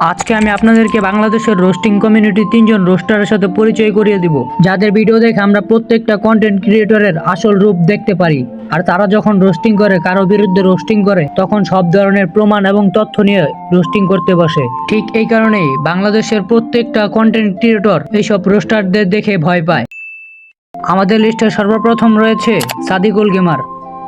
আজকে আমি আপনাদেরকে বাংলাদেশের রোস্টিং কমিউনিটির তিনজন রোস্টারের সাথে পরিচয় করিয়ে দিব। যাদের ভিডিও দেখে আমরা প্রত্যেকটা কন্টেন্ট ক্রিয়েটরের আসল রূপ দেখতে পারি, আর তারা যখন রোস্টিং করে, কারও বিরুদ্ধে রোস্টিং করে, তখন সব ধরনের প্রমাণ এবং তথ্য নিয়ে রোস্টিং করতে বসে। ঠিক এই কারণেই বাংলাদেশের প্রত্যেকটা কন্টেন্ট ক্রিয়েটর এইসব রোস্টারদের দেখে ভয় পায়। আমাদের লিস্টে সর্বপ্রথম রয়েছে সাদিকুল গেমার।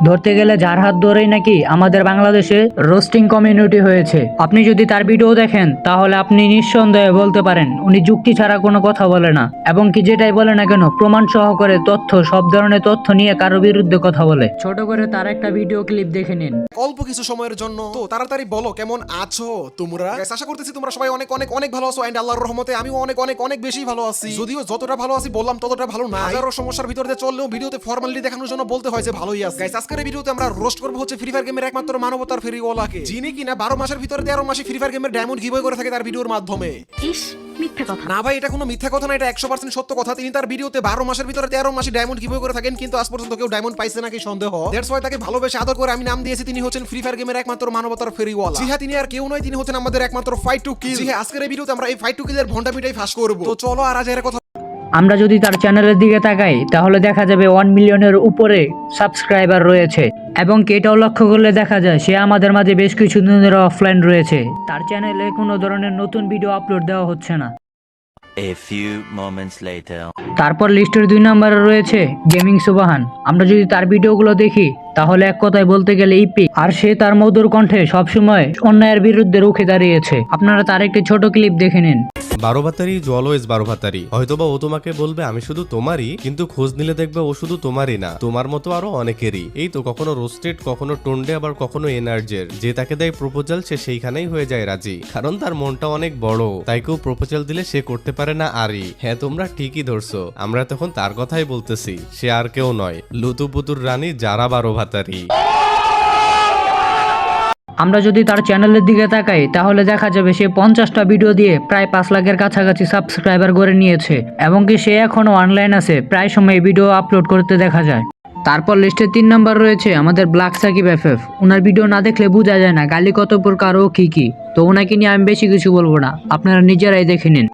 ধরতে গেলে যার হাত ধরেই নাকি আমাদের বাংলাদেশে রোস্টিং কমিউনিটি হয়েছে। আপনি যদি তার ভিডিও দেখেন তাহলে আপনি নিঃসন্দেহে বলতে পারেন উনি যুক্তি ছাড়া কোনো কথা বলে না। এবং কি যেটাই বলে না কেন প্রমাণ সহকারে তথ্য সব ধরনের তথ্য নিয়ে কারও বিরুদ্ধে কথা বলে। ছোট করে তার একটা ভিডিও ক্লিপ দেখে নিন। অল্প কিছু সময়ের জন্য। তো তাড়াতাড়ি বলো কেমন আছো তোমরা? Guys, আশা করতেছি তোমরা সবাই অনেক অনেক অনেক ভালো আছো। এন্ড আল্লাহর রহমতে আমিও অনেক অনেক অনেক বেশি ভালো আছি। যদিও যতটা ভালো আছি বললাম ততটা ভালো না। হাজারো সমস্যার ভিতর চললেও ভিডিওতে ফর্মালিটি দেখানোর জন্য বলতে হয় যে ভালোই আছে। গাইস আজকের ভিডিওতে আমরা রোস্ট করব হচ্ছে ফ্রি ফায়ার গেমের একমাত্র মানবতার ফেরিওয়ালাকে যিনি কিনা বারো মাসের ভিতরে তেরো মাসে ফ্রি ফায়ার গেমের ডায়মন্ড গিভওয়ে করে থাকে তার ভিডিওর মাধ্যমে। ইস মিথ্যে কথা। না ভাই এটা কোনো মিথ্যা কথা না এটা একশো পার্সেন্ট সত্য কথা। তিনি তার ভিডিওতে বারো মাসের ভিতরে তেরো মাসে ডায়মন্ড গিভওয়ে করে থাকেন কিন্তু আজ পর্যন্ত কেউ ডায়মন্ড পাইছে নাকি সন্দেহ? দ্যাটস ওয়াই তাকে ভালোবেসে আদর করে আমি নাম দিয়েছি তিনি হচ্ছেন ফ্রি ফায়ার গেমের একমাত্র মানবতার ফেরিওয়ালা জি হ্যাঁ তিনি আর কেউ নয় তিনি হচ্ছেন আমাদের একমাত্র ফাইট টু কিল জি হ্যাঁ আজকের এই ভিডিওতে আমরা এই ফাইট টু কিলের ভন্ডামিটাই ফাঁস করব। তো চলো আর আজ এর কথা আমরা যদি তার চ্যানেলের দিকে তাকাই তাহলে দেখা যাবে ওয়ান মিলিয়নের উপরে সাবস্ক্রাইবার রয়েছে। এবং কি এটাও লক্ষ্য করলে দেখা যায় সে আমাদের মাঝে বেশ কিছু দিনের অফলাইন রয়েছে। তার চ্যানেলে কোনো ধরনের নতুন ভিডিও আপলোড দেওয়া হচ্ছে না। A few moments later. তারপর লিস্টের দুই নম্বরে রয়েছে গেমিং সুবাহান। আমরা যদি তার ভিডিওগুলো দেখি তাহলে এক কথায় বলতে গেলে ইপি আর সে তার মধুর কণ্ঠে সবসময় অন্যায়ের বিরুদ্ধে রুখে দাঁড়িয়েছে। আপনারা তার একটি ছোট ক্লিপ দেখে নিন। বারো ভাতারি অলওয়েজ বারো ভাতারি। হয়তোবা ও তোমাকে বলবে, আমি শুধু তোমারই। কিন্তু খোঁজ নিলে দেখবে ও শুধু তোমারই না, তোমার মতো আরও অনেকেরই। এই তো কখনো রোস্টেড কখনো টন্ডে আবার কখনো এনার্জের যে তাকে দেয় প্রপোজাল সে সেইখানেই হয়ে যায় রাজি। কারণ তার মনটা অনেক বড়, তাই কেউ প্রপোজাল দিলে সে করতে পারে না আরই। হ্যাঁ তোমরা ঠিকই ধরছো। আমরা তখন তার কথাই বলতেছি, সে আর কেউ নয়। লুতুপুতুর রানী যারা বারো ভাতারি। আমরা যদি তার চ্যানেলের দিকে তাকাই, তাহলে দেখা যাবে সে পঞ্চাশটা ভিডিও দিয়ে প্রায় পাঁচ লাখের কাছাকাছি সাবস্ক্রাইবার করে নিয়েছে, এবং কি সে এখনও অনলাইন আছে, প্রায় সময় ভিডিও আপলোড করতে দেখা যায়। তারপর লিস্টে তিন নম্বর রয়েছে আমাদের ব্ল্যাক সাকিব এফ এফ ওনার ভিডিও না দেখলে বোঝা যায় না গালি কত প্রকার ও কী কী। তো ওনাকে নিয়ে আমি বেশি কিছু বলব না, আপনারা নিজেরাই দেখে নিন।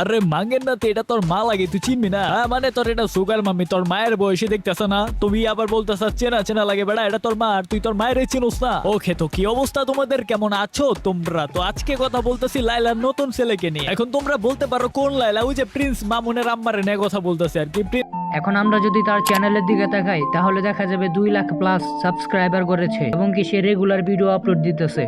আরে মাঙ্গের না তো এটা তোর মা লাগে তুই চিনবি না? হ্যাঁ, মানে তোর এটা সুগার মাম্মি তোর মায়ের বয়সে দেখতেছ না? তুমি আবার বলতেছ চেনা চেনা লাগে বেড়া এটা তোর মা আর তুই তোর মায়ের চিনোস না? ওকে তো কি অবস্থা তোমাদের? কেমন আছো তোমরা? তো আজকে কথা বলতেছি লাইলার নতুন ছেলেকে নিয়ে। এখন তোমরা বলতে পারো কোন লাইলা ওই যে প্রিন্স মামুনের আম্মারে নিয়ে কথা বলতেছে আর কি। প্রিন্স এখন আমরা যদি তার চ্যানেলের দিকে তাকাই তাহলে দেখা যাবে দুই লাখ প্লাস সাবস্ক্রাইবার করেছে এবং কি সে রেগুলার ভিডিও আপলোড দিতেছে।